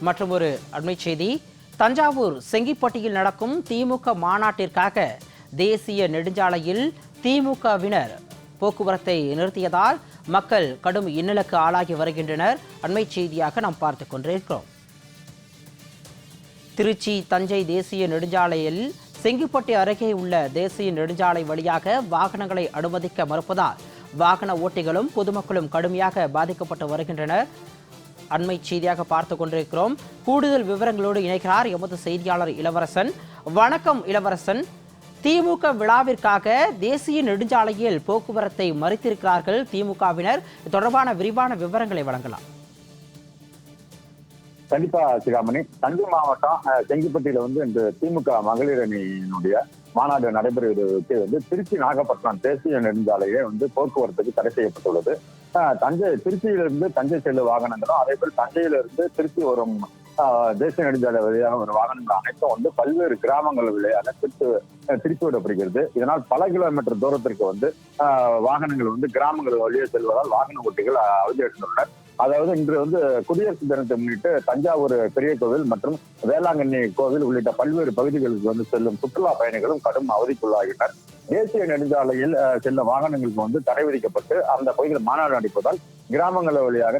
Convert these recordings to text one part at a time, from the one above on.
மற்றும் ஒரு அண்மை செய்தி. தஞ்சாவூர் செங்கிப்பட்டியில் நடக்கும் திமுக மாநாட்டிற்காக தேசிய நெடுஞ்சாலையில் திமுகவினர் போக்குவரத்தை நிறுத்தியதால் மக்கள் கடும் இன்னலுக்கு ஆளாகி வருகின்றனர். அண்மை செய்தியாக நாம் பார்த்துக் கொண்டிருக்கிறோம். திருச்சி தஞ்சை தேசிய நெடுஞ்சாலையில் செங்கிப்பட்டி அருகே உள்ள தேசிய நெடுஞ்சாலை வழியாக வாகனங்களை அனுமதிக்க மறுப்பதால் வாகன ஓட்டிகளும் பொதுமக்களும் கடுமையாக பாதிக்கப்பட்டு வருகின்றனர். அண்மை செய்தியாக பார்த்து கொண்டிருக்கிறோம். கூடுதல் விவரங்களோடு இணைக்கிறார் எமது செய்தியாளர் இளவரசன். வணக்கம் இளவரசன். திமுக விழாவிற்காக தேசிய நெடுஞ்சாலையில் போக்குவரத்தை மறுத்திருக்கிறார்கள் திமுகவினர். தொடர்பான விரிவான விவரங்களை வழங்கலாம். கண்டிப்பா சிகாமணி. தஞ்சை மாவட்டம் செங்கிப்பட்டியில வந்து இந்த திமுக மகளிர் அணியினுடைய மாநாடு நடைபெறுவதற்கு வந்து திருச்சி நாகப்பட்டினம் தேசிய நெடுஞ்சாலையே வந்து போக்குவரத்துக்கு தடை செய்யப்பட்டுள்ளது. தஞ்சை தஞ்சை திருச்சியிலிருந்து தஞ்சை செல்லு வாகனங்களும் அதே போல் தஞ்சையிலிருந்து திருச்சி வரும் தேசிய நெடுஞ்சாலை வழியாக ஒரு வாகனங்கள் அனைத்தும் வந்து பல்வேறு கிராமங்கள் வழியாக திருச்சி விடப்படுகிறது. இதனால் பல கிலோமீட்டர் தூரத்திற்கு வந்து வாகனங்கள் வந்து கிராமங்கள் வழியே செல்வதால் வாகன ஓட்டிகள் அவதியடைந்துள்ளனர் அதாவது இன்று வந்து குடியரசு தினத்தை முன்னிட்டு தஞ்சாவூர் பெரிய கோவில் மற்றும் வேளாங்கண்ணி கோவில் உள்ளிட்ட பல்வேறு பகுதிகளுக்கு வந்து செல்லும் சுற்றுலா பயணிகளும் கடும் அவதிக்குள்ளாகினர். தேசிய நெடுஞ்சாலையில் அஹ், வாகனங்களுக்கு வந்து தடை விதிக்கப்பட்டு அந்த பகுதியில் மாநாடு நடிப்பதால் கிராமங்கள் வழியாக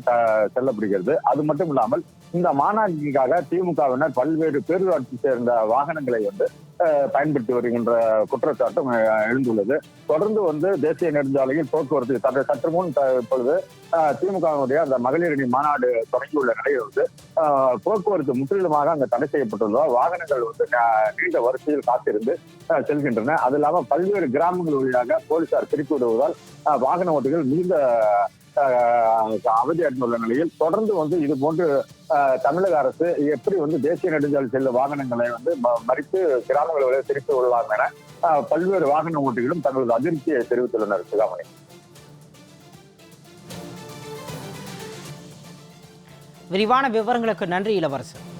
செல்லப்படுகிறது. அது மட்டும் இல்லாமல் இந்த மாநாட்டிற்காக திமுகவினர் பல்வேறு பேரூராட்சி சேர்ந்த வாகனங்களை வந்து பயன்படுத்தி வருகின்ற குற்றச்சாட்டும் எழுந்துள்ளது. தொடர்ந்து வந்து தேசிய நெடுஞ்சாலையில் போக்குவரத்து சற்று சற்று முன் த- இப்பொழுது திமுகவினுடைய அந்த மகளிரணி மாநாடு தொடங்கியுள்ள நிலையில் வந்து போக்குவரத்து முற்றிலுமாக அங்கு தடை செய்யப்பட்டுள்ளதால் வாகனங்கள் வந்து நீண்ட வரிசையில் காத்திருந்து செல்கின்றன. அது இல்லாமல் பல்வேறு கிராமங்கள் வழியாக போலீசார் திருப்பி விடுவதால் வாகன ஓட்டிகள் மிகுந்த அவதி அடைந்துள்ள நிலையில் தொடர்ந்து வந்து இது போன்று அஹ், தமிழக அரசு எப்படி வந்து தேசிய நெடுஞ்சாலை செல்லும் வாகனங்களை வந்து ம- மறித்து கிராமங்கள் வழியாக திருப்பி என பல்வேறு வாகன ஓட்டிகளும் தங்களது அதிருப்தியை தெரிவித்துள்ளனர் சிகாமணி. விரிவான விவரங்களுக்கு நன்றி இளவரசர்.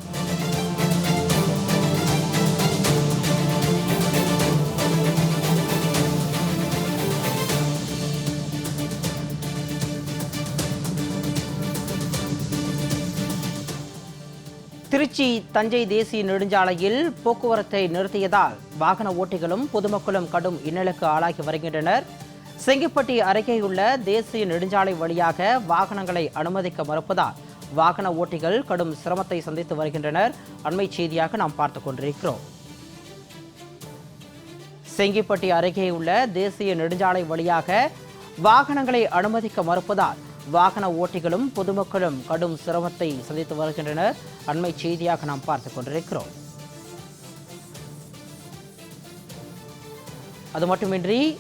திருச்சி தஞ்சை தேசிய நெடுஞ்சாலையில் போக்குவரத்தை நிறுத்தியதால் வாகன ஓட்டிகளும் பொதுமக்களும் கடும் இன்னலுக்கு ஆளாகி வருகின்றனர். செங்கிப்பட்டி அருகேயுள்ள தேசிய நெடுஞ்சாலை வழியாக வாகனங்களை அனுமதிக்க மறுப்பதால் வாகன ஓட்டிகள் கடும் சிரமத்தை சந்தித்து வருகின்றனர். அண்மை செய்தியாக நாம் பார்த்து கொண்டிருக்கிறோம். செங்கிப்பட்டி அருகே உள்ள தேசிய நெடுஞ்சாலை வழியாக வாகனங்களை அனுமதிக்க மறுப்பதால் வாகன ஓட்டிகளும் பொதுமக்களும் கடும் சிரமத்தை சந்தித்து வருகின்றனர். அண்மை செய்தியாக நாம் பார்த்து கொண்டிருக்கிறோம். அது மட்டுமின்றி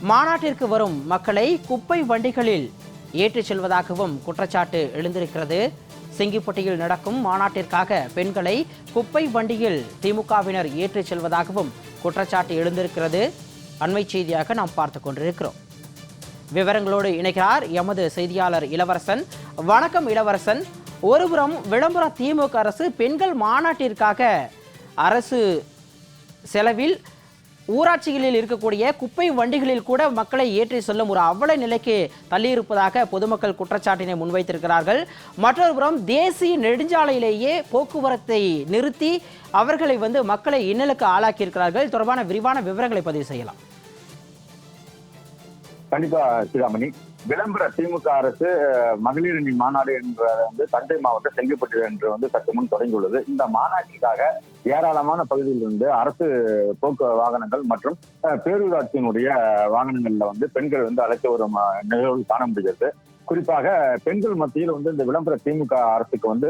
மாநாட்டிற்கு வரும் மக்களை குப்பை வண்டிகளில் ஏற்றிச் செல்வதாகவும் குற்றச்சாட்டு எழுந்திருக்கிறது. செங்கிப்பட்டியில் நடக்கும் மாநாட்டிற்காக பெண்களை குப்பை வண்டியில் திமுகவினர் ஏற்றிச் செல்வதாகவும் குற்றச்சாட்டு எழுந்திருக்கிறது. அண்மை செய்தியாக நாம் பார்த்து கொண்டிருக்கிறோம். விவரங்களோடு இணைகிறார் எமது செய்தியாளர் இளவரசன். வணக்கம் இளவரசன். ஒருபுறம் விளம்பர திமுக அரசு பெண்கள் மாநாட்டிற்காக அரசு செலவில் ஊராட்சிகளில் இருக்கக்கூடிய குப்பை வண்டிகளில் கூட மக்களை ஏற்றி செல்லும் ஒரு அவல நிலைக்கு தள்ளியிருப்பதாக பொதுமக்கள் குற்றச்சாட்டினை முன்வைத்திருக்கிறார்கள். மற்றொரு புறம் தேசிய நெடுஞ்சாலையிலேயே போக்குவரத்தை நிறுத்தி அவர்களை வந்து மக்களை இன்னலுக்கு ஆளாக்கியிருக்கிறார்கள். தொடர்பான விரிவான விவரங்களை பதிவு செய்யலாம். கண்டிப்பா சிகாமணி விளம்பர திமுக அரசு அஹ், மகளிர் அணி மாநாடு என்ற வந்து தஞ்சை மாவட்டம் செங்கல்பட்டு என்று வந்து சற்று முன் தொடங்கியுள்ளது. இந்த மாநாட்டிற்காக ஏராளமான பகுதியில் இருந்து அரசு போக்கு வாகனங்கள் மற்றும் பேரூராட்சியினுடைய வாகனங்கள்ல வந்து பெண்கள் வந்து அழைத்து வரும் நிகழ்வு காண முடிகிறது. குறிப்பாக பெண்கள் மத்தியில் வந்து இந்த விளம்பர திமுக அரசுக்கு வந்து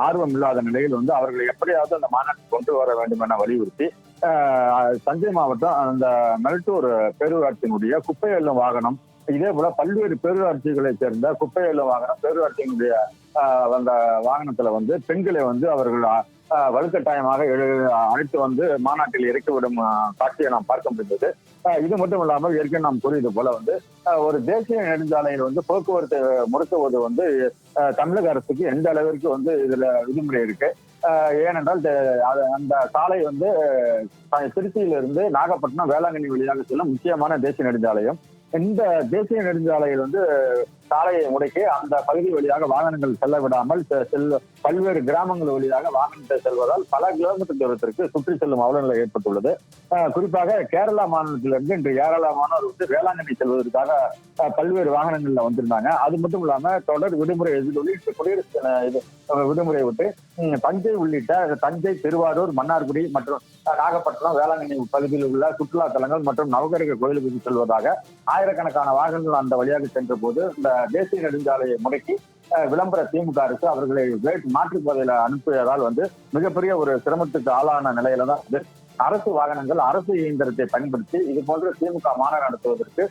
ஆர்வம் இல்லாத நிலையில் வந்து அவர்களை எப்படியாவது அந்த மாநாட்டுக்கு கொண்டு வர வேண்டும் என வலியுறுத்தி தஞ்சை மாவட்டம் அந்த மெல்டூர் பேரூராட்சியினுடைய குப்பை அள்ளும் வாகனம் இதே போல பல்வேறு பேரூராட்சிகளை சேர்ந்த குப்பை அள்ளும் வாகனம் பேரூராட்சியினுடைய ஆஹ், அந்த வாகனத்துல வந்து பெண்களை வந்து அவர்கள் ஆஹ், வலுக்கட்டாயமாக அழைத்து வந்து மாநாட்டில் இறக்கிவிடும் காட்சியை நாம் பார்க்க முடிந்தது. இது மட்டும் இல்லாமல் ஏற்கனவே நாம் கூறியது போல வந்து ஒரு தேசிய நெடுஞ்சாலையில் வந்து போக்குவரத்து முடக்குவது வந்து தமிழக அரசுக்கு எந்த அளவிற்கு வந்து இதுல விதிமுறை இருக்கு ஏனென்றால் அந்த சாலை வந்து திருச்சியிலிருந்து நாகப்பட்டினம் வேளாங்கண்ணி வழியாக செல்லும் முக்கியமான தேசிய நெடுஞ்சாலையும். இந்த தேசிய நெடுஞ்சாலையில் வந்து சாலையை முடக்கி அந்த பகுதி வழியாக வாகனங்கள் செல்ல விடாமல் செல்ல பல்வேறு கிராமங்கள் வழியாக வாகனத்தை செல்வதால் பல கிலோமீட்டர் தூரத்திற்கு சுற்றி செல்லும் அவலநிலை ஏற்பட்டுள்ளது. குறிப்பாக கேரளா மாநிலத்திலிருந்து இன்று ஏராளமானோர் வந்து வேளாங்கண்ணி செல்வதற்காக பல்வேறு வாகனங்கள்ல வந்திருந்தாங்க. அது மட்டும் இல்லாம தொடர் விடுமுறை எதிர்கொள்ளி குடியரசு இது விடுமுறை விட்டு தஞ்சை உள்ளிட்ட தஞ்சை திருவாரூர் மன்னார்குடி மற்றும் நாகப்பட்டினம் வேளாங்கண்ணி பகுதியில் உள்ள சுற்றுலா தலங்கள் மற்றும் நவகரக கோயிலுக்கு செல்வதாக ஆயிரக்கணக்கான வாகனங்கள் அந்த வழியாக சென்ற போது இந்த தேசிய நெடுஞ்சாலையை முடக்கி விளம்பர திமுக அரசு அவர்களை வேட் மாற்றுப் பாதையில அனுப்பியதால் வந்து மிகப்பெரிய ஒரு சிரமத்துக்கு ஆளான நிலையில தான் வந்து அரசு வாகனங்கள் அரசு இயந்திரத்தை பயன்படுத்தி இது போன்ற திமுக மாநாடு நடத்துவதற்கு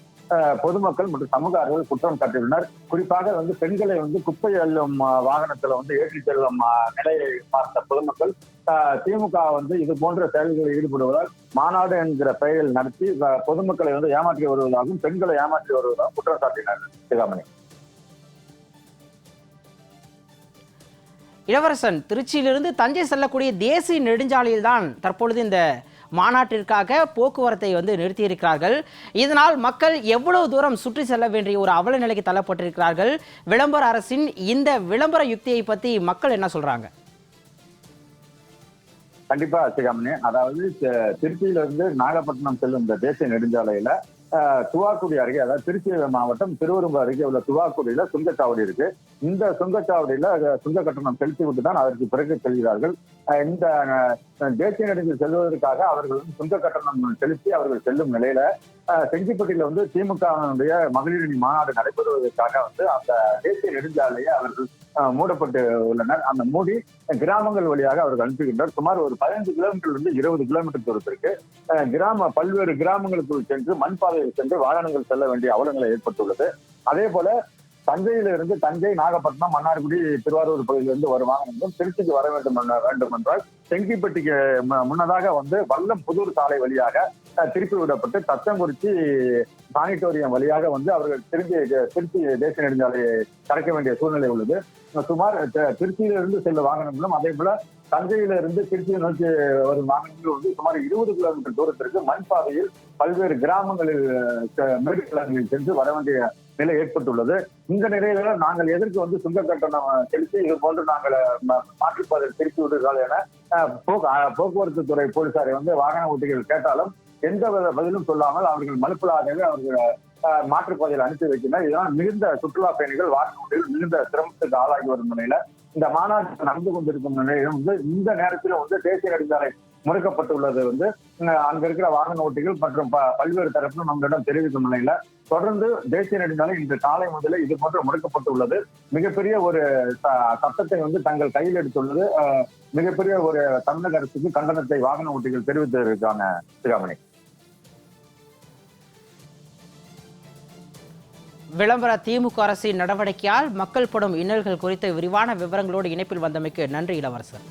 பொதுமக்கள் மற்றும் சமூக ஆர்வலர்கள் குற்றம் சாட்டியுள்ளனர். குறிப்பாக வந்து பெண்களை வந்து குப்பை அள்ளும் வாகனத்துல வந்து ஏற்றி செல்லும் நிலையை பார்த்த பொதுமக்கள் திமுக வந்து இது போன்ற செயல்களில் ஈடுபடுவதால் மாநாடு என்கிற பெயரில் நடத்தி பொதுமக்களை வந்து ஏமாற்றி வருவதாகவும் பெண்களை ஏமாற்றி வருவதாகவும் குற்றம் சாட்டினார் சிகாமணி. இளவரசன் திருச்சியிலிருந்து தஞ்சை செல்லக்கூடிய தேசிய நெடுஞ்சாலையில் தான் தற்பொழுது இந்த மாநாட்டிற்காக போக்குவரத்தை வந்து நிறுத்தியிருக்கிறார்கள். இதனால் மக்கள் எவ்வளவு தூரம் சுற்றி செல்ல வேண்டிய ஒரு அவல நிலைக்கு தள்ளப்பட்டிருக்கிறார்கள். விளம்பர அரசின் இந்த விளம்பர யுக்தியை பத்தி மக்கள் என்ன சொல்றாங்க? கண்டிப்பா சிகாமணி அதாவது திருச்சியில இருந்து நாகப்பட்டினம் செல்லும் இந்த தேசிய நெடுஞ்சாலையில அஹ், துவாக்குடி அருகே அதாவது திருச்சி மாவட்டம் திருவரும்பு அருகே உள்ள துவாக்குடியில சுங்கச்சாவடி இருக்கு. இந்த சுங்கச்சாவடியில சுங்க கட்டணம் செலுத்தி விட்டுதான் அதற்கு பிறகு செல்கிறார்கள். இந்த தேசிய நெடுஞ்சாலை செல்வதற்காக அவர்கள் வந்து சுங்க கட்டணம் செலுத்தி அவர்கள் செல்லும் நிலையில செஞ்சிப்பட்டியில வந்து திமுகவினுடைய மகளிரணி மாநாடு நடைபெறுவதற்காக வந்து அந்த தேசிய நெடுஞ்சாலையை அவர்கள் மூடப்பட்டு உள்ளனர். அந்த மூடி கிராமங்கள் வழியாக அவர்கள் அனுப்புகின்றனர். சுமார் ஒரு பதினஞ்சு கிலோமீட்டர்ல இருந்து இருபது கிலோமீட்டர் தூரத்திற்கு கிராம பல்வேறு கிராமங்களுக்குள் சென்று மண் பாதையில் சென்று வாகனங்கள் செல்ல வேண்டிய அவலங்களை ஏற்பட்டுள்ளது. அதே போல தஞ்சையில இருந்து தஞ்சை நாகப்பட்டினம் மன்னார்குடி திருவாரூர் பகுதியிலிருந்து வருவாங்க. என்றும் திருச்சிக்கு வர வேண்டும் வேண்டும் என்றால் செங்கிப்பட்டிக்கு மு- முன்னதாக வந்து வல்லம் புதூர் சாலை வழியாக திருப்பி விடப்பட்டு தச்சங்குறிச்சி சானிட்டோரியம் வழியாக வந்து அவர்கள் திருச்சி திருச்சி தேசிய நெடுஞ்சாலையை கடக்க வேண்டிய சூழ்நிலை உள்ளது. சுமார் த- திருச்சியிலிருந்து செல்ல வாகனங்களும் அதே போல தஞ்சையில இருந்து திருச்சியை நோக்கி வரும் வாகனங்களும் வந்து சுமார் இருபது கிலோமீட்டர் தூரத்திற்கு மண் பாதையில் பல்வேறு கிராமங்களில் மேற்கு மேடுகளங்களில் சென்று வர வேண்டிய நிலை ஏற்பட்டுள்ளது. இந்த நிலையில நாங்கள் எதற்கு வந்து சுங்க கட்டணம் செலுத்தி இது போன்று நாங்கள் ம- மாற்றுப்பாதையில் திருப்பி விடுகிறோம் என போக்கு- போக்குவரத்து துறை போலீசாரை வந்து வாகன ஓட்டிகள் கேட்டாலும் எந்த வித பதிலும் சொல்லாமல் அவர்கள் மலுப்பலாகவே அவர்கள் மாற்றுப்பாதையில் அனுப்பி வைக்கின்றனர். இதனால் மிகுந்த சுற்றுலா பயணிகள் வாகன ஓட்டிகள் மிகுந்த சிரமத்துக்கு ஆளாகி வரும் நிலையில இந்த மாநாடு நடந்து கொண்டிருக்கும் நிலையிலும் வந்து இந்த நேரத்தில் வந்து தேசிய நெடுஞ்சாலை முடக்கப்பட்டுள்ளது வந்து அங்க இருக்கிற வாகன ஓட்டிகள் மற்றும் ப- பல்வேறு தரப்பிலும் நம்மளிடம் தெரிவிக்கும் நிலையில தொடர்ந்து தேசிய நெடுஞ்சாலை இன்று காலை முதலே இது போன்று முடக்கப்பட்டுள்ளது. மிகப்பெரிய ஒரு ச- சட்டத்தை வந்து தங்கள் கையில் எடுத்துள்ளது. மிகப்பெரிய ஒரு தமிழக அரசுக்கு கண்டனத்தை வாகன ஓட்டிகள் தெரிவித்திருக்காங்க சிகாமணி. விளம்பர திமுக அரசின் நடவடிக்கையால் மக்கள் படும் இன்னல்கள் குறித்த விரிவான விவரங்களோடு இணைப்பில் வந்தமைக்கு நன்றி இளவரசர்.